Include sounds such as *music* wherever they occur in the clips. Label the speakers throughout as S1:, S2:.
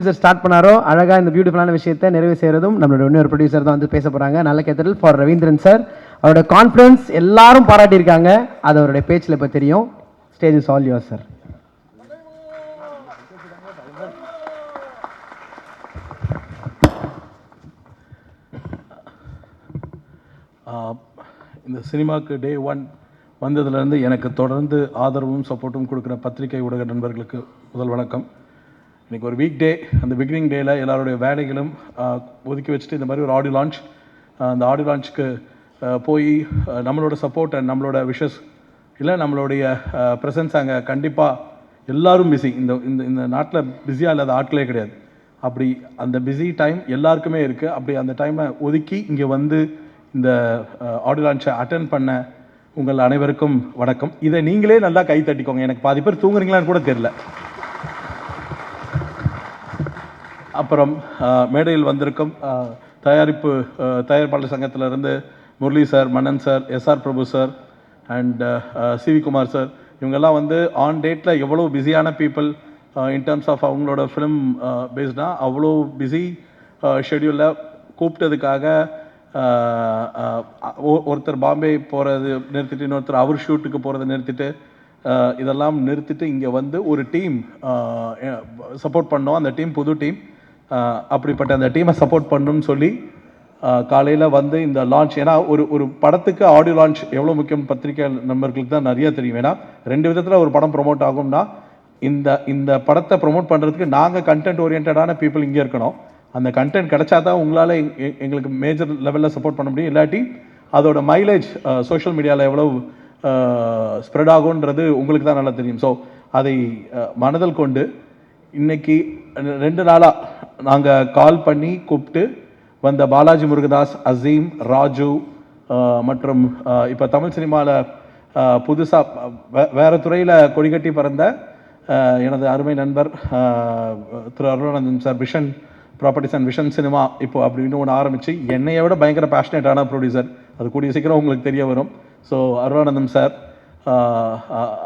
S1: Producer start பண்ணாரோ அழகா இந்த பியூட்டிஃபுல்லான விஷயத்தை நிறைவு செய்யறதும் நம்மளோட இன்னொரு ப்ரொடியூசர் தான் வந்து பேச போறாங்க. நல்ல கேத்தல் ஃபார் ரவீந்திரன் சார் அவரோட கான்ஃபிடன்ஸ் எல்லாரும் பாராட்டியிருக்காங்க. அது அவருடைய பேச்சில் இப்போ தெரியும். Stage is all your sir
S2: இந்த சினிமாவுக்கு டே ஒன் வந்ததுலேருந்து எனக்கு தொடர்ந்து ஆதரவும் சப்போர்ட்டும் கொடுக்குற பத்திரிகை ஊடக நண்பர்களுக்கு முதல் வணக்கம். இன்றைக்கி ஒரு வீக் டே அந்த பிகினிங் டேயில் எல்லாருடைய வேலைகளும் ஒதுக்கி வச்சுட்டு இந்த மாதிரி ஒரு ஆடியோ லான்ச் அந்த ஆடியோ லான்ச்சுக்கு போய் நம்மளோட சப்போர்ட் அண்ட் நம்மளோட விஷஸ் இல்லை நம்மளுடைய ப்ரெசன்ஸ் அங்கே கண்டிப்பாக எல்லோரும் பிஸி இந்த இந்த இந்த நாட்டில் பிஸியாக இல்லாத ஆட்களே கிடையாது. அப்படி அந்த பிஸி டைம் எல்லாருக்குமே இருக்குது அப்படி அந்த டைமை ஒதுக்கி இங்கே வந்து இந்த ஆடியோ லான்ச்சை அட்டன் பண்ண உங்கள் அனைவருக்கும் வணக்கம். இதை நீங்களே நல்லா கை தட்டிக்கோங்க. எனக்கு பாதி பேர் தூங்குறீங்களான்னு கூட தெரில அப்புறம் மேடையில் வந்திருக்கும் தயாரிப்பு தயாரிப்பாளர் சங்கத்திலிருந்து Murali sir Mannan sir SR Prabhu sir and CV Kumar sir. இவங்கெல்லாம் வந்து ஆன் டேட்டில் எவ்வளோ பிஸியான பீப்புள் இன் டேர்ம்ஸ் ஆஃப் அவங்களோட ஃபிலிம் பேஸ்டாக அவ்வளோ பிஸி ஷெடியூலில் கூப்பிட்டதுக்காக ஒருத்தர் பாம்பே போகிறது நிறுத்திட்டு இன்னொருத்தர் அவர் ஷூட்டுக்கு போகிறத நிறுத்திட்டு இதெல்லாம் நிறுத்திட்டு இங்கே வந்து ஒரு டீம் சப்போர்ட் பண்ணோம். அந்த டீம் புது டீம் அப்படிப்பட்ட அந்த டீமை சப்போர்ட் பண்ணணும்னு சொல்லி காலையில் வந்து இந்த லான்ச் ஏன்னா ஒரு ஒரு படத்துக்கு ஆடியோ லான்ச் எவ்வளோ முக்கியம் பத்திரிக்கை நண்பர்களுக்கு தான் நிறைய தெரியும். ஏன்னா ரெண்டு விதத்தில் ஒரு படம் ப்ரொமோட் ஆகும்னா இந்த இந்த படத்தை ப்ரொமோட் பண்ணுறதுக்கு நாங்கள் கண்டென்ட் ஓரியன்டான பீப்புள் இங்கே இருக்கணும். அந்த கண்டென்ட் கிடைச்சா தான் உங்களால் எங்களுக்கு மேஜர் லெவலில் சப்போர்ட் பண்ண முடியும். இல்லாட்டி அதோட மைலேஜ் சோஷியல் மீடியாவில் எவ்வளோ ஸ்ப்ரெட் ஆகுன்றது உங்களுக்கு தான் நல்லா தெரியும். ஸோ அதை மனதில் கொண்டு இன்னைக்கு ரெண்டு நாளாக நாங்கள் கால் பண்ணி கூப்பிட்டு வந்த பாலாஜி முருகதாஸ் அசீம் ராஜு மற்றும் இப்போ தமிழ் சினிமாவில் புதுசாக வேறு துறையில் கொடிகட்டி பிறந்த எனது அருமை நண்பர் Thiru Arunanandan sir vision properties and vision cinema இப்போ அப்படின்னு ஒன்று ஆரம்பித்து என்னையை விட பயங்கர பேஷனேட்டான ப்ரொடியூசர் அது கூடிய சீக்கிரம் உங்களுக்கு தெரிய வரும். ஸோ அருணானந்தம் சார்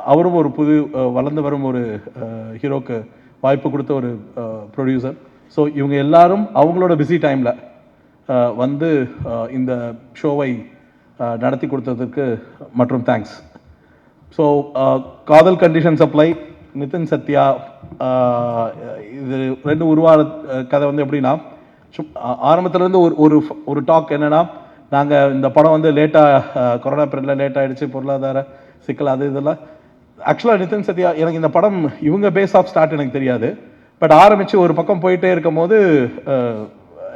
S2: அவரும் ஒரு புது வளர்ந்து வரும் ஒரு ஹீரோக்கு வாய்ப்பு கொடுத்த ஒரு ப்ரொடியூசர் ஸோ இவங்க எல்லாரும் அவங்களோட பிஸி டைமில் வந்து இந்த ஷோவை நடத்தி கொடுத்ததுக்கு மற்றும் thanks so Kadhal condition supply Nithin Sathya இது ரெண்டு உருவான கதை வந்து எப்படின்னா சும்- ஒரு ஒரு ஒரு டாக் என்னென்னா நாங்கள் இந்த படம் வந்து லேட்டாக கொரோனா பீரியடில் லேட் ஆகிடுச்சு பொருளாதார சிக்கல் அது இதெல்லாம். ஆக்சுவலாக நிதின் சத்யா எனக்கு இந்த படம் இவங்க பேஸ் ஆஃப் ஸ்டார்ட் எனக்கு தெரியாது. பட் ஆரம்பித்து ஒரு பக்கம் போயிட்டே இருக்கும் போது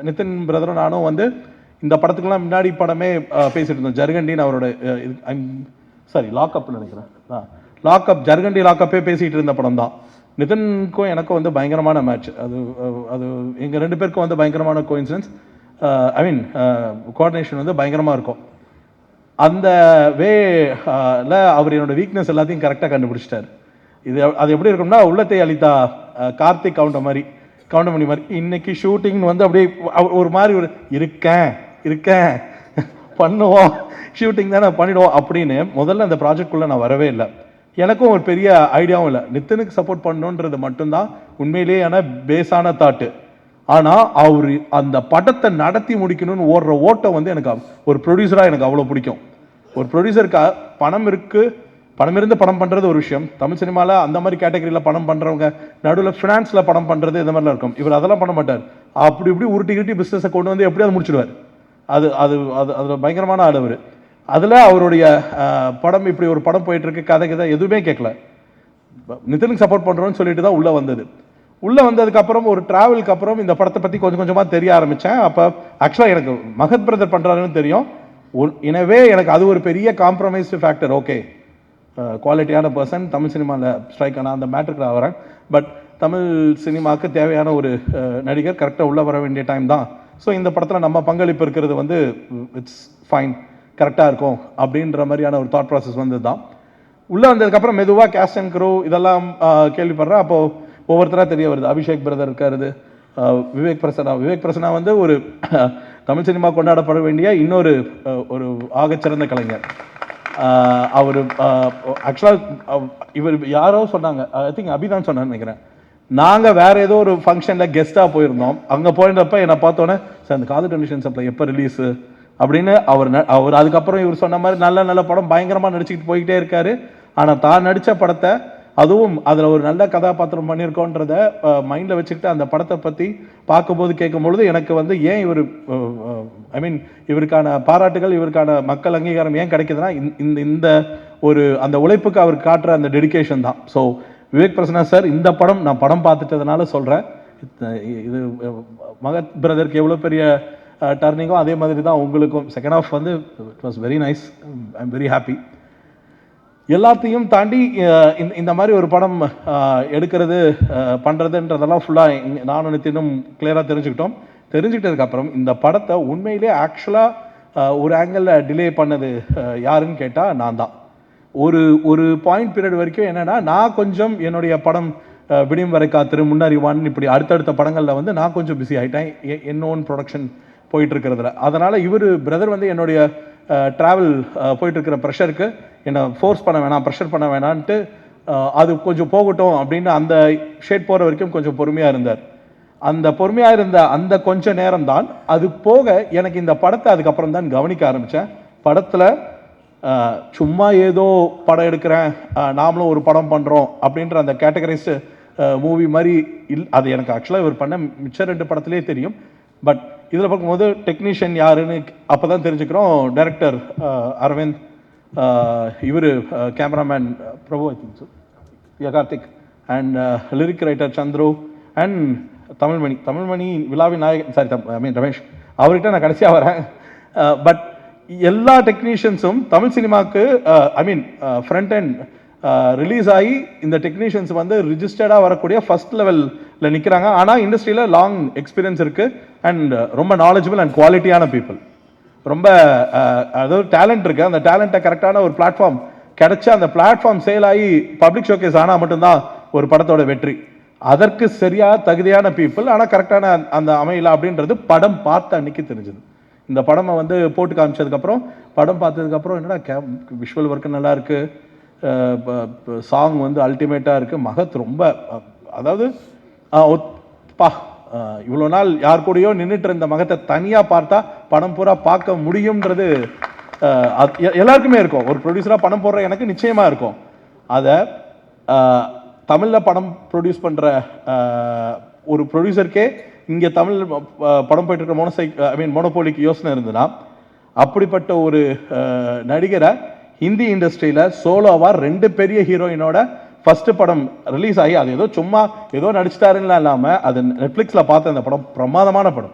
S2: நிதின் பிரதரும் நானும் வந்து இந்த படத்துக்கெல்லாம் முன்னாடி படமே பேசிகிட்டு பேசிட்டு இருந்தோம். ஜர்கண்டின்னு அவரோட சாரி லாக்அப்னு நினைக்கிறேன். லாக்அப் ஜர்கண்டி லாக்அப்பே பேசிகிட்டு இருந்த படம் தான் நிதினுக்கும் எனக்கும் வந்து பயங்கரமான மேட்ச் அது அது எங்கள் ரெண்டு பேருக்கும் வந்து பயங்கரமான கோயின்சிடன்ஸ் ஐ மீன் கோஆர்டினேஷன் வந்து பயங்கரமாக இருக்கும். அந்த வேல அவர் என்னோட வீக்னஸ் எல்லாத்தையும் கரெக்டாக கண்டுபிடிச்சிட்டார். இது அது எப்படி இருக்கும்னா உள்ளத்தை அளித்தா கார்த்திக் கவுண்ட மாதிரி கவுண்டமணி மாதிரி இன்னைக்கு ஷூட்டிங்னு வந்து அப்படியே ஒரு மாதிரி ஒரு இருக்கேன் இருக்கேன் பண்ணுவோம் ஷூட்டிங் தானே பண்ணிடுவோம் அப்படின்னு முதல்ல அந்த ப்ராஜெக்ட்குள்ளே நான் வரவே இல்லை. எனக்கும் ஒரு பெரிய ஐடியாவும் இல்லை. நித்தனுக்கு சப்போர்ட் பண்ணணுன்றது மட்டும்தான் உண்மையிலேயான பேஸான தாட்டு ஆனால் அவர் அந்த படத்தை நடத்தி முடிக்கணும்னு ஓடுற ஓட்டம் வந்து எனக்கு ஒரு ப்ரொடியூசராக எனக்கு அவ்வளோ பிடிக்கும். ஒரு ப்ரொடியூசருக்கு பணம் இருக்கு பணம் இருந்து படம் பண்ணுறது ஒரு விஷயம். தமிழ் சினிமாவில் அந்த மாதிரி கேட்டகரியில் படம் பண்ணுறவங்க நடுவில் ஃபினான்ஸில் படம் பண்ணுறது இந்த மாதிரிலாம் இருக்கும். இவர் அதெல்லாம் பண்ண மாட்டார். அப்படி இப்படி உருட்டி கிருட்டி பிஸ்னஸை கொண்டு வந்து எப்படியாவது முடிச்சிடுவார். அது அது அது அதில் பயங்கரமான ஆள் அவர். அதில் அவருடைய படம் இப்படி ஒரு படம் போயிட்டுருக்கு கதை கதை எதுவுமே கேட்கல நிதினுக்கு சப்போர்ட் பண்ணுறோன்னு சொல்லிட்டு தான் உள்ளே வந்தது. உள்ளே வந்ததுக்கு அப்புறம் ஒரு டிராவலுக்கு அப்புறம் இந்த படத்தை பற்றி கொஞ்சம் கொஞ்சமாக தெரிய ஆரம்பித்தேன் அப்போ ஆக்சுவலாக எனக்கு மகத் பிரதர் பண்ணுறாருன்னு தெரியும். எனவே எனக்கு அது ஒரு பெரிய காம்ப்ரமைஸ்டு ஃபேக்டர் ஓகே குவாலிட்டியான பர்சன் தமிழ் சினிமாவில் ஸ்ட்ரைக் ஆனால் அந்த மேட்ருக்கு நான் வரேன். பட் தமிழ் சினிமாவுக்கு தேவையான ஒரு நடிகர் கரெக்டாக உள்ளே வர வேண்டிய டைம் தான். ஸோ இந்த படத்தில் நம்ம பங்களிப்பு இருக்கிறது வந்து இட்ஸ் ஃபைன் கரெக்டாக இருக்கும் அப்படின்ற மாதிரியான ஒரு தாட் ப்ராசஸ் வந்தது தான் உள்ளே வந்ததுக்கப்புறம் மெதுவாக கேஸ்ட் அண்ட் க்ரோ இதெல்லாம் கேள்விப்படுறேன். அப்போது ஒவ்வொருத்தராக தெரிய வருது. அபிஷேக் பிரதர் இருக்காரு விவேக் பிரசனா விவேக் பிரசனா வந்து ஒரு தமிழ் சினிமா கொண்டாடப்பட வேண்டிய இன்னொரு ஒரு ஆகச்சிறந்த கலைஞர். அவர் ஆக்சுவலாக இவர் யாரோ சொன்னாங்க. ஐ திங்க் அபிதான் சொன்னான்னு நினைக்கிறேன். நாங்கள் வேற ஏதோ ஒரு ஃபங்க்ஷனில் கெஸ்ட்டாக போயிருந்தோம். அங்கே போயிருந்தப்ப என்னை பார்த்தோன்னே சார் அந்த காதல் கண்டிஷன் சப்ளை எப்போ ரிலீஸு அப்படின்னு அவர் ந- அவர் அதுக்கப்புறம் இவர் சொன்ன மாதிரி நல்ல நல்ல படம் பயங்கரமாக நடிச்சுக்கிட்டு போய்கிட்டே இருக்காரு. ஆனால் தான் நடித்த படத்தை அதுவும் அதில் ஒரு நல்ல கதாபாத்திரம் பண்ணியிருக்கோன்றத மைண்டில் வச்சுக்கிட்டு அந்த படத்தை பற்றி பார்க்கும்போது கேட்கும்பொழுது எனக்கு வந்து ஏன் இவர் ஐ மீன் இவருக்கான பாராட்டுகள் இவருக்கான மக்கள் அங்கீகாரம் ஏன் கிடைக்குதுன்னா இந்த- இந்த இந்த ஒரு அந்த உழைப்புக்கு அவர் காட்டுற அந்த டெடிகேஷன் தான். ஸோ விவேக் பிரசன்னா சார் இந்த படம் நான் படம் பார்த்துட்டதுனால சொல்கிறேன் இது மகத் பிரதருக்கு எவ்வளோ பெரிய டர்னிங்கோ அதே மாதிரி தான் உங்களுக்கும். செகண்ட் ஆஃப் வந்து it was very nice I am very happy எல்லாத்தையும் தாண்டி இந்த இந்த மாதிரி ஒரு படம் எடுக்கிறது பண்ணுறதுன்றதெல்லாம் ஃபுல்லாக நானும் நித்தினும் கிளியராக தெரிஞ்சுக்கிட்டோம். தெரிஞ்சுக்கிட்டதுக்கப்புறம் இந்த படத்தை உண்மையிலே ஆக்சுவலாக ஒரு ஆங்கிளில் டிலே பண்ணது யாருன்னு கேட்டால் நான் தான். ஒரு ஒரு பாயிண்ட் பீரியட் வரைக்கும் என்னென்னா நான் கொஞ்சம் என்னுடைய படம் விடியும் வரை காத்திரு முன்னறிவான் இப்படி அடுத்தடுத்த படங்களில் வந்து நான் கொஞ்சம் பிஸி ஆகிட்டேன் என் ஓன் ப்ரொடக்ஷன் போயிட்டு இருக்கிறதுல. அதனால் இவர் பிரதர் வந்து என்னுடைய ட்ராவல் போயிட்டுருக்கிற ப்ரெஷருக்கு என்னை ஃபோர்ஸ் பண்ண வேணாம் ப்ரெஷர் பண்ண வேணான்ட்டு அது கொஞ்சம் போகட்டும் அப்படின்னு அந்த ஷேட் போகிற வரைக்கும் கொஞ்சம் பொறுமையாக இருந்தார். அந்த பொறுமையாக இருந்த அந்த கொஞ்ச நேரம் தான் அது போக எனக்கு இந்த படத்தை அதுக்கப்புறம் தான் கவனிக்க ஆரம்பித்தேன் படத்தில் சும்மா ஏதோ படம் எடுக்கிறேன் நாமளும் ஒரு படம் பண்ணுறோம் அப்படின்ற அந்த கேட்டகரைஸ்டு மூவி மாதிரி இல் அது எனக்கு ஆக்சுவலாக இவர் பண்ண மிச்ச ரெண்டு படத்துலேயே தெரியும். பட் இதில் பார்க்கும்போது டெக்னீஷியன் யாருன்னு அப்போ தான் தெரிஞ்சுக்கிறோம் டைரக்டர் அரவிந்த் இவர் cameraman Prabhu I think ya Karthik. And lyric writer Chandru. And Tamilmani. Tamilmani விழாவின் நாயகன் சாரி ஐ மீன் ரமேஷ். அவர்கிட்ட நான் கடைசியாக வரேன். பட் எல்லா டெக்னீஷியன்ஸும் தமிழ் சினிமாவுக்கு I mean front and release ஆகி இந்த டெக்னீஷியன்ஸ் வந்து ரிஜிஸ்டர்டாக வரக்கூடிய ஃபர்ஸ்ட் லெவலில் நிற்கிறாங்க ஆனால் இண்டஸ்ட்ரியில் லாங் எக்ஸ்பீரியன்ஸ் இருக்குது அண்ட் uh, ரொம்ப நாலேஜபிள் அண்ட் குவாலிட்டியான பீப்புள் ரொம்ப uh, அதாவது டேலண்ட் இருக்கு. அந்த டேலண்ட்டை கரெக்டான ஒரு பிளாட்ஃபார்ம் கிடைச்சா அந்த பிளாட்ஃபார்ம் சேல் ஆகி பப்ளிக் ஷோகேஸ் ஆனால் மட்டும்தான் ஒரு படத்தோட வெற்றி. அதற்கு சரியா தகுதியான பீப்புள் ஆனால் கரெக்டான அந்த அமையல அப்படின்றது படம் பார்த்த அன்னைக்கு தெரிஞ்சது. இந்த படம் வந்து போட்டு காமிச்சதுக்கப்புறம் படம் பார்த்ததுக்கப்புறம் என்னடா கே விஷுவல் ஒர்க்கு நல்லா இருக்குது சாங் வந்து அல்டிமேட்டாக இருக்குது மகத் ரொம்ப அதாவது பா இவ்வளோ நாள் யார் கூடயோ நின்றுட்டு இருந்த மகத்தை தனியாக பார்த்தா படம் பூரா பார்க்க முடியும்ன்றது அது எ- எல்லாருக்குமே இருக்கும். ஒரு ப்ரொடியூசராக படம் போடுற எனக்கு நிச்சயமாக இருக்கும். அதை தமிழில் படம் ப்ரொடியூஸ் பண்ணுற ஒரு ப்ரொடியூசருக்கே இங்கே தமிழ் படம் போயிட்டு இருக்க மோனசை ஐ மீன் மோனோபோலிக்கு யோசனை இருந்ததுன்னா அப்படிப்பட்ட ஒரு நடிகரை ஹிந்தி இண்டஸ்ட்ரியில் சோலோவாக ரெண்டு பெரிய ஹீரோயினோட ஃபஸ்ட்டு படம் ரிலீஸ் ஆகி அது ஏதோ சும்மா ஏதோ நடிச்சிட்டாருன்னா இல்லாமல் அது நெட்ஃப்ளிக்ஸில் பார்த்த அந்த படம் பிரமாதமான படம்.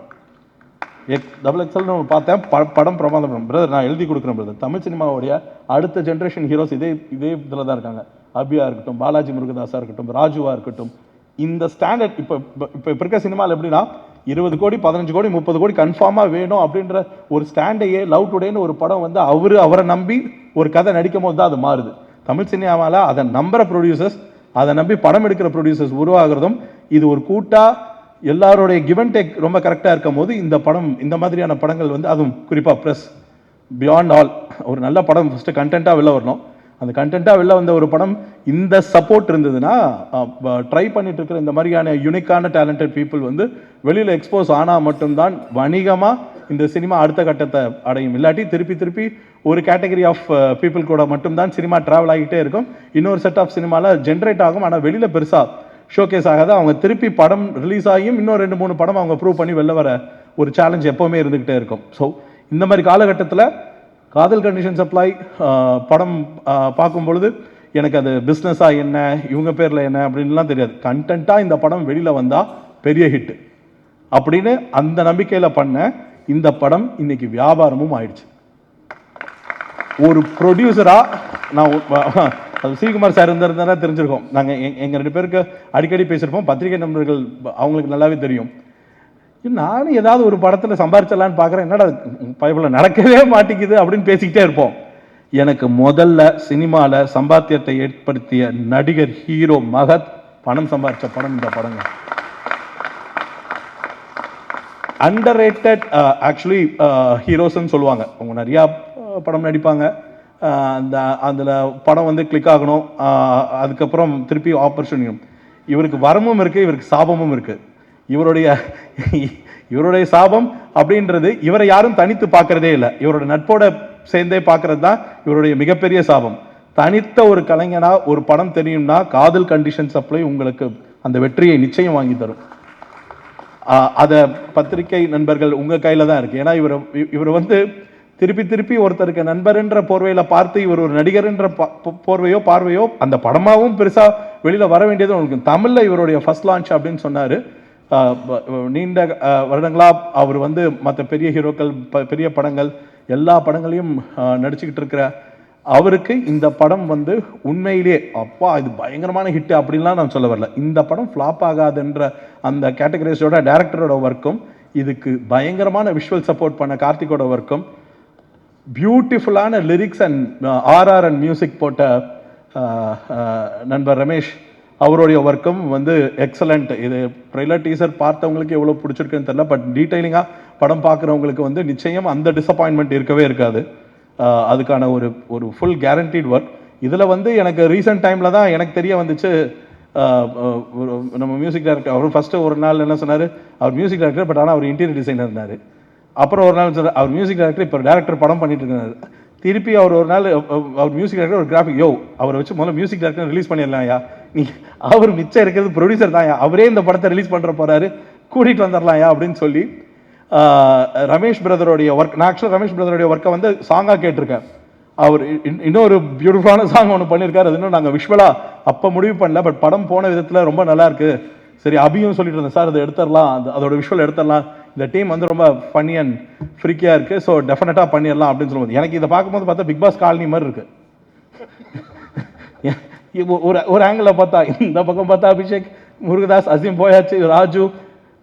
S2: எக் டபுள் எக்ஸல்னு பார்த்தேன். ப- படம் பிரமாதம். பிரதர் நான் எழுதி கொடுக்குறேன் பிரதர் தமிழ் சினிமாவுடைய அடுத்த ஜென்ரேஷன் ஹீரோஸ் இதே இதே இதில் தான் இருக்காங்க. அபியா இருக்கட்டும் பாலாஜி முருகதாஸாக இருக்கட்டும் ராஜுவாக இருக்கட்டும். இந்த ஸ்டாண்டர்ட் இப்போ இப்போ இப்போ இருக்க சினிமாவில் எப்படின்னா இருபது கோடி பதினஞ்சு கோடி முப்பது கோடி கன்ஃபார்மாக வேணும் அப்படின்ற ஒரு ஸ்டாண்டையே லவ் டுடேன்னு ஒரு படம் வந்து அவர் அவரை நம்பி ஒரு கதை நடிக்கும் போது தான் அது மாறுது. தமிழ் சினிமாவில் அதை நம்புகிற ப்ரொடியூசர்ஸ் அதை நம்பி படம் எடுக்கிற ப்ரொடியூசர்ஸ் உருவாகிறதும் இது ஒரு கூட்டாக எல்லாருடைய கிவன் டேக் ரொம்ப கரெக்டாக இருக்கும் போது இந்த படம் இந்த மாதிரியான படங்கள் வந்து அதுவும் குறிப்பாக ப்ரெஸ் பியாண்ட் ஆல் ஒரு நல்ல படம் ஃபஸ்ட்டு கண்டென்ட்டாக வெளில வரணும். அந்த கண்டென்ட்டாக வெளில வந்த ஒரு படம் இந்த சப்போர்ட் இருந்ததுன்னா ட்ரை பண்ணிட்டு இருக்கிற இந்த மாதிரியான யுனிக்கான டேலண்டட் பீப்புள் வந்து வெளியில் எக்ஸ்போஸ் ஆனால் மட்டும்தான் வணிகமாக இந்த சினிமா அடுத்த கட்டத்தை அடையும். இல்லாட்டி திருப்பி திருப்பி ஒரு கேட்டகரி ஆஃப் பீப்புள் கூட மட்டும்தான் சினிமா ட்ராவல் ஆகிட்டே இருக்கும். இன்னொரு செட் ஆஃப் சினிமாவில் ஜென்ரேட் ஆகும். ஆனால் வெளியில் பெருசாக ஷோகேஸ் ஆகாது. அவங்க திருப்பி படம் ரிலீஸ் ஆகியும் இன்னும் ரெண்டு மூணு படம் அவங்க ப்ரூவ் பண்ணி வெளில வர ஒரு சேலஞ்ச் எப்போவுமே இருந்துக்கிட்டே இருக்கும். ஸோ இந்த மாதிரி காலகட்டத்தில் காதல் கண்டிஷன் சப்ளை uh, படம் uh, பார்க்கும் பொழுது எனக்கு அது பிஸ்னஸாக என்ன இவங்க பேரில் என்ன அப்படின்லாம் தெரியாது. கண்டென்ட்டாக இந்த படம் வெளியில் வந்தால் பெரிய ஹிட் அப்படின்னு அந்த நம்பிக்கையில் பண்ண இந்த படம் இன்னைக்கு வியாபாரமும் ஆயிடுச்சு. ஒரு ப்ரொடியூசரா நான் அது சிவகுமார் சார் இருந்திருந்தா தெரிஞ்சிருக்கோம். நாங்கள் எங்கள் ரெண்டு பேருக்கு அடிக்கடி பேசியிருப்போம். பத்திரிகை நண்பர்கள் அவங்களுக்கு நல்லாவே தெரியும். நானும் ஏதாவது ஒரு படத்தில் சம்பாரிச்சிடலான்னு பார்க்குறேன் என்னடா பைபிளில் நடக்கவே மாட்டேங்குது அப்படின்னு பேசிக்கிட்டே இருப்போம். எனக்கு முதல்ல சினிமாவில் சம்பாத்தியத்தை ஏற்படுத்திய நடிகர் ஹீரோ மகத் பணம் சம்பாதிச்ச படம் இந்த படங்கள் அண்டர் ரேட்டட் ஆக்சுவலி ஹீரோஸ்ன்னு சொல்லுவாங்க. அவங்க நிறையா uh, படம் நடிப்பாங்க. Uh, அந்த அதில் படம் வந்து கிளிக் ஆகணும். Uh, அதுக்கப்புறம் திருப்பி ஆப்பர்ச்சுனிட்டியும் இவருக்கு வரமும் இருக்குது இவருக்கு சாபமும் இருக்குது இவருடைய இவருடைய சாபம் அப்படின்றது இவரை யாரும் தனித்து பார்க்குறதே இல்லை. இவரோட நட்போட சேர்ந்தே பார்க்கறது தான் இவருடைய மிகப்பெரிய சாபம். தனித்த ஒரு கலைஞனா ஒரு படம் தெரியும்னா காதல் கண்டிஷன் சப்ளை உங்களுக்கு அந்த வெற்றியை நிச்சயம் வாங்கி தரும். அதை பத்திரிகை நண்பர்கள் உங்கள் கையில் தான் இருக்குது ஏன்னா இவர் இவர் வந்து திருப்பி திருப்பி ஒருத்தருக்கு நண்பர்ன்ற போர்வையில் பார்த்து இவர் ஒரு நடிகர்ன்ற போர்வையோ பார்வையோ அந்த படமாகவும் பெருசாக வெளியில் வர வேண்டியது உங்களுக்கு தமிழில் இவருடைய ஃபர்ஸ்ட் லான்ச் அப்படின்னு சொன்னார். நீண்ட வருடங்களாக அவர் வந்து மற்ற பெரிய ஹீரோக்கள் ப- பெரிய படங்கள் எல்லா படங்களையும் நடிச்சுக்கிட்டு இருக்கிற அவருக்கு இந்த படம் வந்து உண்மையிலேயே அப்பா இது பயங்கரமான ஹிட் அப்படின்லாம் நான் சொல்ல வரல. இந்த படம் ஃப்ளாப் ஆகாதுன்ற அந்த கேட்டகரிஸோட டேரக்டரோட ஒர்க்கும் இதுக்கு பயங்கரமான விஷுவல் சப்போர்ட் பண்ண கார்த்திகோட ஒர்க்கும் பியூட்டிஃபுல்லான lyrics and RR and music போட்ட uh, uh, நண்பர் ரமேஷ் அவருடைய ஒர்க்கும் வந்து எக்ஸலண்ட் இது ட்ரெய்லர் டீசர் பார்த்தவங்களுக்கு எவ்வளோ பிடிச்சிருக்குன்னு தெரியல பட் டீட்டெயிலிங்காக படம் பார்க்குறவங்களுக்கு வந்து நிச்சயம் அந்த டிசப்பாயின்மெண்ட் இருக்கவே இருக்காது. Uh, அதுக்கான ஒரு ஒரு ஃபுல் கேரண்டீட் ஒர்க் இதில் வந்து எனக்கு ரீசெண்ட் டைமில் தான் எனக்கு தெரிய வந்துச்சு நம்ம மியூசிக் டைரக்டர் அவர் ஃபஸ்ட்டு ஒரு நாள் என்ன சொன்னார்? அவர் மியூசிக் டைரக்டர் பட் ஆனால் அவர் இன்டீரியர் டிசைனர் இருந்தார். அப்புறம் ஒரு நாள் சொன்னார் அவர் மியூசிக் டைரக்டர் இப்போ டேரக்டர் படம் பண்ணிட்டு இருந்தார் திருப்பி அவர் ஒரு நாள் அவர் மியூசிக் டைரக்டர் ஒரு கிராஃபிக் யோ அவரை வச்சு முதல்ல மியூசிக் டைரக்டர் ரிலீஸ் பண்ணிடலாம்யா நீ அவர் மிச்சம் இருக்கிறது ப்ரொடியூசர் தான் அவரே இந்த படத்தை ரிலீஸ் பண்ணுற போகிறாரு கூட்டிகிட்டு வந்துடலாம்யா அப்படின்னு சொல்லி ரமேஷ் பிரதருடைய ஒர்க் நான் ஆக்சுவலாக ரமேஷ் பிரதருடைய ஒர்க்கை வந்து சாங்காக கேட்டிருக்கேன். அவர் இன்- இன்னொரு பியூட்டிஃபுல்லான சாங் ஒன்று பண்ணியிருக்காரு அது இன்னும் நாங்கள் விஷுவலாக அப்போ முடிவு பண்ணல பட் படம் போன விதத்தில் ரொம்ப நல்லா இருக்கு. சரி அபியும் சொல்லிட்டு இருந்தேன் சார் அதை எடுத்துடலாம். அது அதோட விஷுவல் எடுத்துடலாம். இந்த டீம் வந்து ரொம்ப ஃபன்னி அண்ட் ஃப்ரீக்கியாக இருக்குது ஸோ டெஃபினட்டாக பண்ணிடலாம் அப்படின்னு சொல்லும்போது எனக்கு இதை பார்க்கும்போது பார்த்தா பிக் பாஸ் காலனி மாதிரி இருக்கு. *laughs* ஒரு ஒரு ஆங்கிளில் பார்த்தா இந்த பக்கம் பார்த்தா அபிஷேக் முருகதாஸ் அசீம் போயாச்சு ராஜு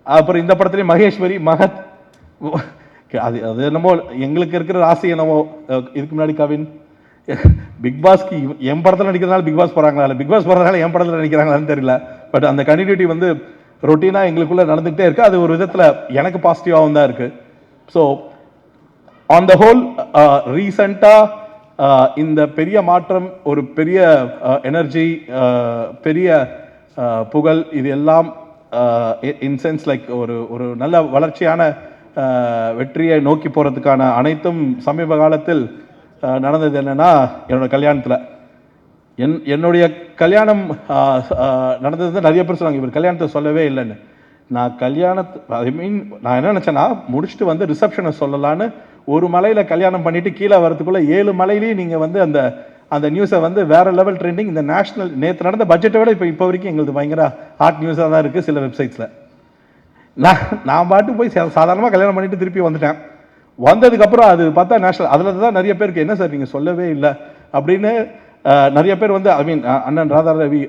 S2: அப்புறம் இந்த படத்துலேயும் மகேஸ்வரி மகத். அது அது என்னமோ எங்களுக்கு இருக்கிற ராசி என்னமோ இதுக்கு முன்னாடி கவின். பிக் பாஸ்க்கு என் படத்தில் நடிக்கிறதுனால பிக் பாஸ் போகிறாங்களா இல்லை பிக் பாஸ் போகிறதுனால என் படத்தில் நடிக்கிறாங்களான்னு தெரியல. பட் அந்த கண்டினியூட்டி வந்து ரொட்டீனாக எங்களுக்குள்ளே நடந்துகிட்டே இருக்குது அது ஒரு விதத்தில் எனக்கு பாசிட்டிவாகவும் தான் இருக்குது ஸோ ஆன் த ஹோல் ரீசண்டாக இந்த பெரிய மாற்றம் ஒரு பெரிய எனர்ஜி பெரிய புகழ் இது எல்லாம் இன்சென்ஸ் லைக் ஒரு ஒரு நல்ல வளர்ச்சியான வெற்றியை நோக்கி போகிறதுக்கான அனைத்தும் சமீப காலத்தில் நடந்தது என்னன்னா என்னோடய கல்யாணத்தில். என் என்னுடைய கல்யாணம் நடந்தது தான் நிறைய பேர் சொன்னாங்க இவர் கல்யாணத்தை சொல்லவே இல்லைன்னு. நான் கல்யாணத்து ஐ மீன் நான் என்ன நினச்சேன்னா முடிச்சுட்டு வந்து ரிசப்ஷனை சொல்லலான்னு ஒரு மலையில் கல்யாணம் பண்ணிவிட்டு கீழே வரதுக்குள்ளே ஏழு மலையிலையும் நீங்கள் வந்து அந்த அந்த நியூஸை வந்து வேறு லெவல் ட்ரெண்டிங் இந்த நேஷனல் நேற்று நடந்த பட்ஜெட்டை விட இப்போ இப்போ வரைக்கும் எங்களுக்கு பயங்கர ஹாட் நியூஸாக தான் இருக்குது சில வெப்சைட்ஸில் நான் நான் பாட்டு போய் சாதாரணமாக கல்யாணம் பண்ணிட்டு திருப்பி வந்துட்டேன். வந்ததுக்கப்புறம் அது பார்த்தா நேஷனல் அதில் தான் நிறைய பேருக்கு என்ன சார் நீங்கள் சொல்லவே இல்லை அப்படின்னு நிறைய பேர் வந்து ஐ மீன் அண்ணன் ராதா ரவி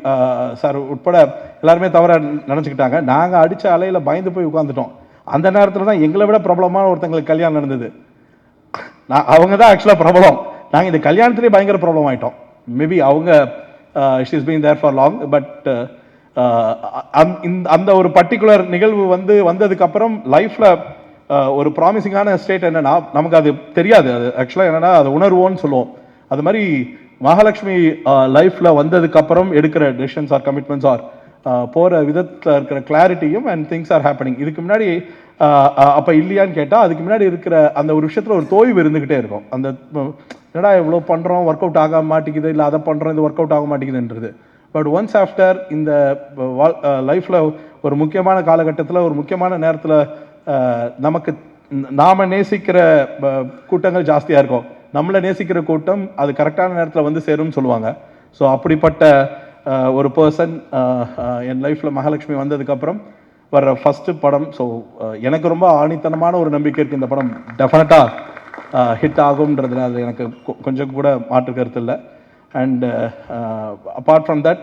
S2: சார் உட்பட எல்லாருமே தவற நினச்சிக்கிட்டாங்க. நாங்கள் அடித்த அலையில் பயந்து போய் உட்காந்துட்டோம் அந்த நேரத்தில் தான் எங்களை விட பிரபலமான ஒருத்தங்களுக்கு கல்யாணம் நடந்தது. நான் அவங்க தான் ஆக்சுவலாக பிரபலம். நாங்கள் இந்த கல்யாணத்துலேயே பயங்கர ப்ராப்ளம் ஆகிட்டோம் மேபி அவங்க she's been there for long but அந்த ஒரு பர்டிகுலர் நிகழ்வு வந்து வந்ததுக்கப்புறம் லைஃப்பில் ஒரு ப்ராமிசிங்கான ஸ்டேட் என்னென்னா நமக்கு அது தெரியாது. அது ஆக்சுவலாக என்னன்னா அது உணர்வோன்னு சொல்லுவோம். அது மாதிரி மகாலட்சுமி லைஃப்பில் வந்ததுக்கப்புறம் எடுக்கிற டெசிஷன்ஸ் ஆர் கமிட்மெண்ட்ஸ் ஆர் போகிற விதத்தில் இருக்கிற கிளாரிட்டியும் அண்ட் திங்ஸ் ஆர் ஹேப்பனிங் இதுக்கு முன்னாடி அப்போ இல்லையான்னு கேட்டால் அதுக்கு முன்னாடி இருக்கிற அந்த ஒரு விஷயத்தில் ஒரு தோய்வு இருந்துக்கிட்டே இருக்கும். அந்த என்னடா இவ்வளோ பண்ணுறோம் ஒர்க் அவுட் ஆக மாட்டேங்குது இல்லை அதை பண்ணுறோம் இது ஒர்க் அவுட் ஆக மாட்டேங்குதுன்றது. பட் ஒன்ஸ் ஆஃப்டர் இந்த லைஃப்பில் ஒரு முக்கியமான காலகட்டத்தில் ஒரு முக்கியமான நேரத்தில் நமக்கு நாம் நேசிக்கிற கூட்டங்கள் ஜாஸ்தியாக இருக்கும். நம்மளை நேசிக்கிற கூட்டம் அது கரெக்டான நேரத்தில் வந்து சேரும்னு சொல்லுவாங்க. ஸோ அப்படிப்பட்ட ஒரு பர்சன் என் லைஃப்பில் மகாலட்சுமி வந்ததுக்கப்புறம் வர்ற ஃபஸ்ட்டு படம் ஸோ எனக்கு ரொம்ப ஆணித்தனமான ஒரு நம்பிக்கை இருக்குது இந்த படம். டெஃபினட்டாக ஹிட் ஆகும்ன்றதுல அது எனக்கு கொ- கொஞ்சம் கூட மாற்று கருத்து இல்லை. And apart from that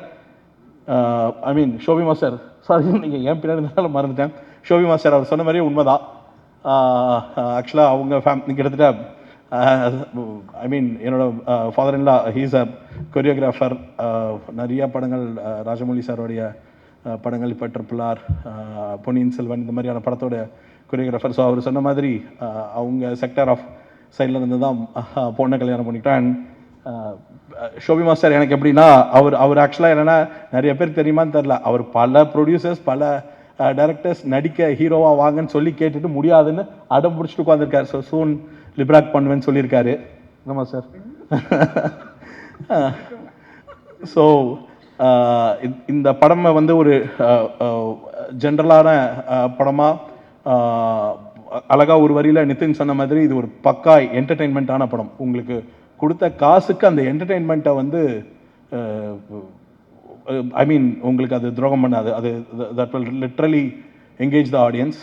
S2: I mean Shobima sir sorry நீங்கள் ஏன் பின்னாடி இருந்தாலும் மறந்துட்டேன். ஷோபி மாஸ்டர் அவர் சொன்ன மாதிரியே உண்மைதான். ஆக்சுவலாக அவங்க ஃபேம் கிட்டத்தட்ட ஐ மீன் என்னோட father in law he's a choreographer நிறையா படங்கள் uh, ராஜமௌழி சாரோடைய படங்கள் இப்போ பொன்னியின் செல்வன் இந்த மாதிரியான படத்தோட கொரியோகிராஃபர் ஸோ அவர் சொன்ன மாதிரி அவங்க செக்டர் ஆஃப் சைடில் இருந்து தான் பொண்ணை கல்யாணம் பண்ணிக்கிட்டேன் அண்ட் ஷோபி மாஸ்டர் எனக்கு எப்படின்னா அவர் அவர் ஆக்சுவலாக என்னென்னா நிறைய பேர் தெரியுமான்னு தெரில அவர் பல ப்ரொடியூசர்ஸ் பல டைரக்டர்ஸ் நடிக்க ஹீரோவாக வாங்கன்னு சொல்லி கேட்டுட்டு முடியாதுன்னு அடம் பிடிச்சிட்டு உட்காந்துருக்காரு ஸோ சூன் லிப்ராக் பண்ணுவேன்னு சொல்லியிருக்காரு. ஆமாம் சார் ஸோ இந்த படம் வந்து ஒரு ஜென்ரலான படமாக அழகா ஒரு வரியில் நிதின் சொன்ன மாதிரி இது ஒரு பக்கா என்டர்டெயின்மெண்ட்டான படம். உங்களுக்கு கொடுத்த காசுக்கு அந்த என்டர்டெயின்மெண்ட்டை வந்து ஐ மீன் உங்களுக்கு அது துரோகம் பண்ணாது. அது that will literally engage the audience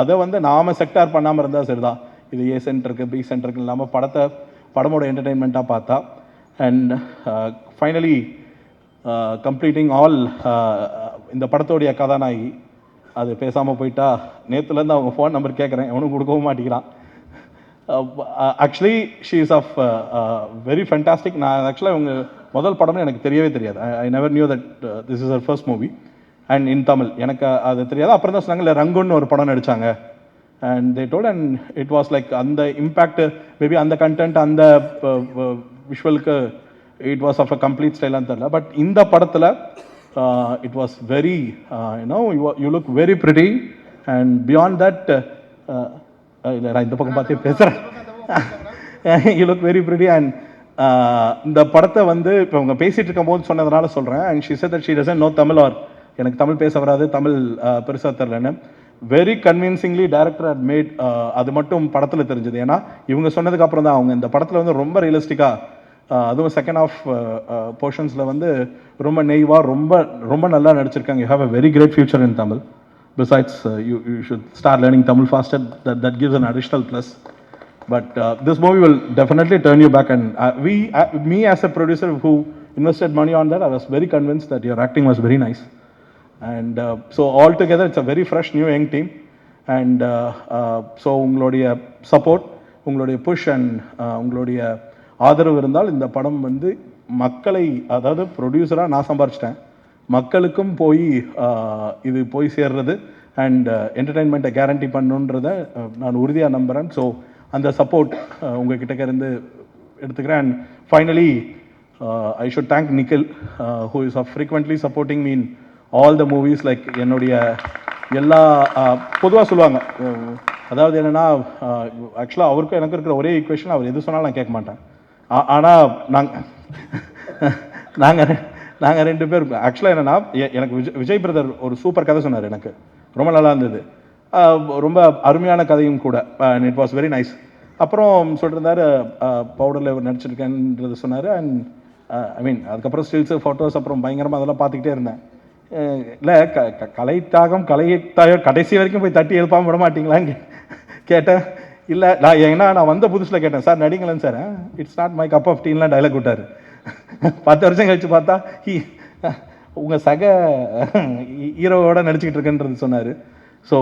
S2: அதை வந்து நாம செக்டார் பண்ணாமல் இருந்தால் சரிதான். இது ஏ சென்டருக்கு பி சென்டருக்கு இல்லாமல் படத்தை படமோட என்டர்டெயின்மெண்ட்டாக பார்த்தா. அண்ட் ஃபைனலி கம்ப்ளீட்டிங் ஆல் இந்த படத்தோடைய கதாநாயகி. அது பேசாமல் போயிட்டா நேற்றுலேருந்து அவங்க ஃபோன் நம்பர் கேட்குறேன் எவனும் கொடுக்கவும் மாட்டேங்கிறான். Actually she is of very fantastic நான் ஆக்சுவலாக இவங்க முதல் படம்னு எனக்கு தெரியவே தெரியாது. I never knew that this is our first movie and in Tamil எனக்கு அது தெரியாது. அப்புறம் தான் சொன்னாங்க இல்லை ரங்குன்னு ஒரு படம் நடித்தாங்க and they told and it was like அந்த இம்பேக்ட் மேபி அந்த கண்டென்ட் அந்த விஷுவலுக்கு it was of a complete ஸ்டைலான்னு தெரில பட் இந்த படத்தில் it was very you know you look very pretty and beyond that இல்லை நான் இந்த பக்கம் பார்த்தே பேசுகிறேன் you look very pretty and இந்த படத்தை வந்து இப்போ அவங்க பேசிகிட்டு இருக்கும்போது சொன்னதுனால சொல்கிறேன் and she said she doesn't know Tamil or எனக்கு தமிழ் பேச வராது தமிழ் பெருசாக தெரிலன்னு very convincingly director at mat அது மட்டும் படத்தில் தெரிஞ்சது. ஏன்னா இவங்க சொன்னதுக்கு அப்புறம் தான் அவங்க இந்த படத்தில் வந்து ரொம்ப ரியலிஸ்டிக்காக அதுவும் செகண்ட் ஆஃப் போர்ஷன்ஸில் வந்து ரொம்ப நெய்வாக ரொம்ப ரொம்ப நல்லா நடிச்சிருக்காங்க. You have a very great future in Tamil besides you you should start learning Tamil faster that that gives an additional plus but this movie will definitely turn you back and we me as a producer who invested money on that I was very convince that your acting was very nice and so all together it's a very fresh new young team and so உங்களுடைய support உங்களுடைய push and uh, உங்களுடைய ஆதரவு இருந்தால் இந்த படம் வந்து மக்களை அதாவது ப்ரொடியூசராக நான் சம்பாரிச்சிட்டேன். மக்களுக்கும் போய் இது போய் சேர்றது. அண்ட் என்டர்டெயின்மெண்ட்டை கேரண்டி பண்ணுன்றதை நான் உறுதியாக நம்புகிறேன் ஸோ அந்த சப்போர்ட் uh, உங்கள் இருந்து எடுத்துக்கிறேன். And finally I should thank Nikhil who is of frequently supporting mean all the movies like என்னுடைய எல்லா uh, பொதுவாக சொல்லுவாங்க uh, அதாவது என்னென்னா ஆக்சுவலாக அவருக்கும் எனக்கு இருக்கிற ஒரே ஈக்குவேஷன் அவர் எது சொன்னாலும் நான் கேட்க மாட்டேன். ஆனால் *laughs* நாங்கள் நாங்கள் நாங்கள் ரெண்டு பேர் ஆக்சுவலாக என்னென்னா எனக்கு விஜய் விஜய் பிரதர் ஒரு சூப்பர் கதை சொன்னார் எனக்கு. ரொம்ப நல்லா இருந்தது. ரொம்ப அருமையான கதையும் கூட. இட் வாஸ் வெரி நைஸ் அப்புறம் சொல்லிருந்தாரு பவுடரில் நடிச்சிருக்கேன்றது சொன்னார் அண்ட் ஐ மீன் அதுக்கப்புறம் ஸ்டில்ஸு ஃபோட்டோஸ் அப்புறம் பயங்கரமாக அதெல்லாம் பார்த்துக்கிட்டே இருந்தேன். இல்லை க க கலைத்தாகம் கலைத்தாகம் கடைசி வரைக்கும் போய் தட்டி எழுப்பாமல் விட மாட்டிங்களான்னு கேட்டேன். இல்லை நான் ஏன்னா நான் வந்த புதுசில் கேட்டேன் sir நடிங்களேன் sir it's not my cup of டீன்லாம் dialogue விட்டார். பத்து வருஷம் கழிச்சு பார்த்தா ஹீ உங்கள் சக ஹீரோவோட நடிச்சுக்கிட்டு இருக்கேன்றது சொன்னார். So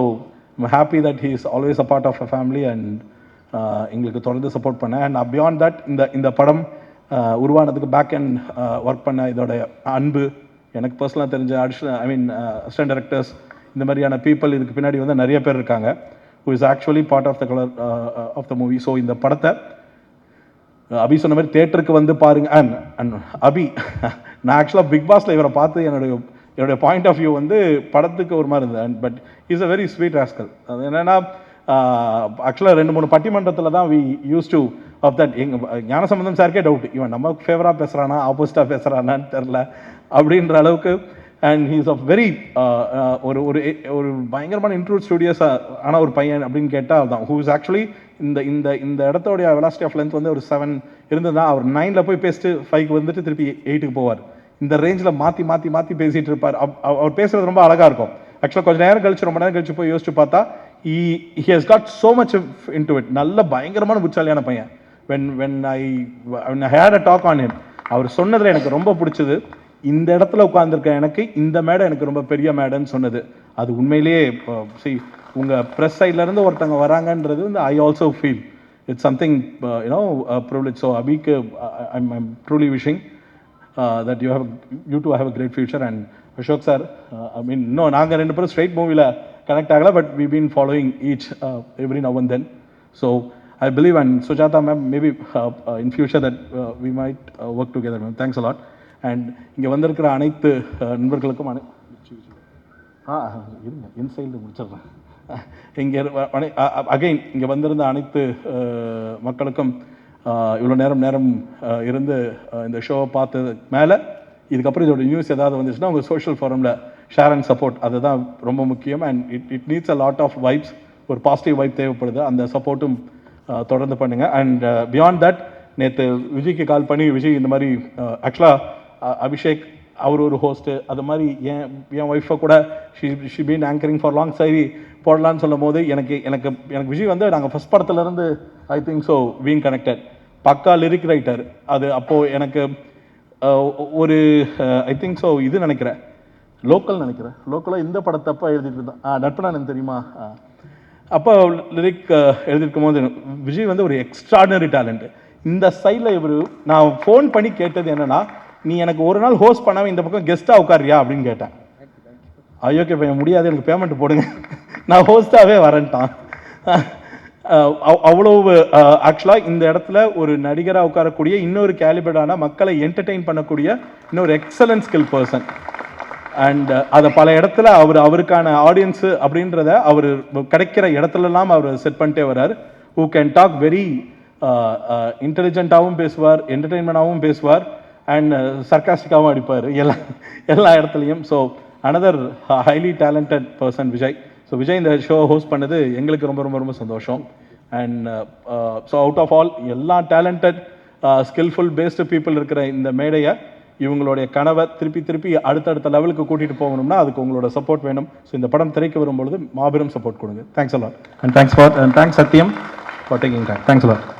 S2: happy that he is always a part of a family and எங்களுக்கு தொடர்ந்து சப்போர்ட் பண்ணேன் அண்ட் பியாண்ட் தட் இந்த இந்த படம் uh, உருவானதுக்கு பேக் அண்ட் ஒர்க் பண்ண இதோட அன்பு எனக்கு பர்சனலாக தெரிஞ்ச additional I mean assistant directors இந்த மாதிரியான பீப்புள் இதுக்கு பின்னாடி வந்து நிறைய பேர் இருக்காங்க who is actually part of the colour of the movie so இந்த படத்தை uh, அபி சொன்ன மாதிரி தேட்டருக்கு வந்து பாருங்க. அண்ட் அண்ட் அபி *laughs* நான் ஆக்சுவலாக பிக் பாஸில் இவரை பார்த்து என்னுடைய என்னுடைய பாயிண்ட் ஆஃப் வியூ வந்து படத்துக்கு ஒரு மாதிரி இருந்தது. But is a very sweet rascal அது என்னென்னா ஆக்சுவலாக ரெண்டு மூணு பட்டிமன்றத்தில் தான் we use to of that எங்கள் ஞானசம்பந்தம் சாருக்கே டவுட் இவன் நம்ம ஃபேவராக பேசுகிறானா ஆப்போசிட்டாக பேசுகிறானான்னு தெரில அப்படின்ற அளவுக்கு. அண்ட் ஹீஸ் ஆஃப் வெரி ஒரு ஒரு ஒரு பயங்கரமான இன்ட்ரூட் ஸ்டுடியோஸ் ஆனால் ஒரு பையன் அப்படின்னு கேட்டால் தான் ஹூ இஸ் ஆக்சுவலி இந்த இந்த இந்த இடத்தோடைய வெலாசிட்டி ஆஃப் லென்த் வந்து ஒரு செவன் இருந்ததுன்னா அவர் நைனில் போய் பேசிட்டு ஃபைவ்க்கு வந்துட்டு திருப்பி எயிட்டுக்கு போவார். இந்த ரேஞ்சில் மாற்றி மாற்றி மாற்றி பேசிகிட்டு இருப்பார். அவர் பேசுகிறது ரொம்ப அழகாக இருக்கும். ஆக்சுவலாக கொஞ்சம் நேரம் கழிச்சு ரொம்ப நேரம் கழிச்சு போய் யோசிச்சு பார்த்தா ஈ he has got so much into it நல்ல பயங்கரமான புச்சாலியான பையன். When when I had a talk on him அவர் சொன்னதில் எனக்கு ரொம்ப பிடிச்சது. இந்த இடத்துல உட்காந்துருக்க எனக்கு இந்த மேடை எனக்கு ரொம்ப பெரிய மேடைன்னு சொன்னது. அது உண்மையிலேயே சி உங்கள் ப்ரெஸ் சைட்லேருந்து ஒருத்தவங்க வராங்கன்றது வந்து I also feel it's something you know privilege so அபிக்கு I'm I'm truly wishing that you have you to have a great future and Ashok sir I mean இன்னும் நாங்கள் ரெண்டு பேரும் ஸ்ட்ரைட் மூவியில் கனெக்ட் ஆகலை but we been following each every now and then so I believe and Sujatha ma'am maybe in future that we might work together ma'am thanks a lot and இங்கே வந்திருக்கிற அனைத்து நண்பர்களுக்கும் அனை ஆ இருங்க. என் சைடில் முடிச்சிடுறேன். இங்கே அகைன் இங்கே வந்திருந்த அனைத்து மக்களுக்கும் இவ்வளோ நேரம் நேரம் இருந்து இந்த ஷோவை பார்த்தது மேலே இதுக்கப்புறம் இதோட நியூஸ் ஏதாவது வந்துச்சுன்னா உங்கள் சோஷியல் ஃபாரமில் ஷேர் அண்ட் சப்போர்ட் அதுதான் ரொம்ப முக்கியம். And it it needs a lot of vibes ஒரு பாசிட்டிவ் வைப் தேவைப்படுது. அந்த சப்போர்ட்டும் தொடர்ந்து பண்ணுங்கள் அண்ட் பியாண்ட் uh, தட் நேற்று விஜய்க்கு கால் பண்ணி விஜய் இந்த மாதிரி ஆக்சுவலாக அபிஷேக் அவர் ஒரு ஹோஸ்ட்டு அது மாதிரி என் என் ஒய்ஃபை கூட she she been anchoring for long சரி போடலான்னு சொல்லும் போது எனக்கு எனக்கு எனக்கு விஜய் வந்து நாங்கள் ஃபஸ்ட் படத்துலேருந்து I think so been connected பக்கா லிரிக் ரைட்டர் அது அப்போது எனக்கு ஒரு ஐ திங்க் ஸோ இது நினைக்கிறேன். லோக்கல் நினைக்கிறேன். லோக்கலாக இந்த படத்தப்போ எழுதிட்டு இருந்தேன் ஆ தெரியுமா? அப்போ லிரிக் எழுதியிருக்கும் போது விஜய் வந்து ஒரு எக்ஸ்ட்ராடினரி டேலண்ட் இந்த சைடில் இவர் நான் ஃபோன் பண்ணி கேட்டது என்னன்னா நீ எனக்கு ஒரு நாள் ஹோஸ்ட் பண்ணாம இந்த பக்கம் கெஸ்ட்டாக உட்காரியா அப்படின்னு கேட்டேன். ஐயோ ஓகே பையன்? முடியாது எனக்கு பேமெண்ட் போடுங்க. நான் ஹோஸ்ட்டாகவே வரேன்ட்டான். அவ்- அவ்வளவு ஆக்சுவலாக இந்த இடத்துல ஒரு நடிகராக உட்காரக்கூடிய இன்னொரு கேலிபர்டான மக்களை என்டர்டெயின் பண்ணக்கூடிய இன்னொரு எக்ஸலன்ட் ஸ்கில் பர்சன் அண்ட் அதை பல இடத்துல அவர் அவருக்கான ஆடியன்ஸு அப்படின்றத அவர் கிடைக்கிற இடத்துலலாம் அவர் செட் பண்ணிட்டே வர்றார் ஹூ கேன் டாக் வெரி இன்டெலிஜென்ட்டாகவும் பேசுவார் என்டர்டெயின்மெண்ட்டாகவும் பேசுவார். அண்ட் சர்க்காஸ்டிக்காகவும் அடிப்பார். எல்லா எல்லா இடத்துலையும். So another highly talented person Vijay so Vijay இந்த ஷோ ஹோஸ்ட் பண்ணது எங்களுக்கு ரொம்ப ரொம்ப ரொம்ப சந்தோஷம். And so out of all எல்லா டேலண்டட் ஸ்கில்ஃபுல் பேஸ்டு பீப்புள் இருக்கிற இந்த மேடையை இவங்களுடைய கனவை திருப்பி திருப்பி அடுத்தடுத்த லெவலுக்கு கூட்டிகிட்டு போகணும்னா அதுக்கு உங்களோட சப்போர்ட் வேணும். ஸோ இந்த படம் திரைக்கு வரும்பொழுது மாபெரும் சப்போர்ட் கொடுங்க. Thanks a lot and thanks for and thanks Sathyam for taking time thanks a lot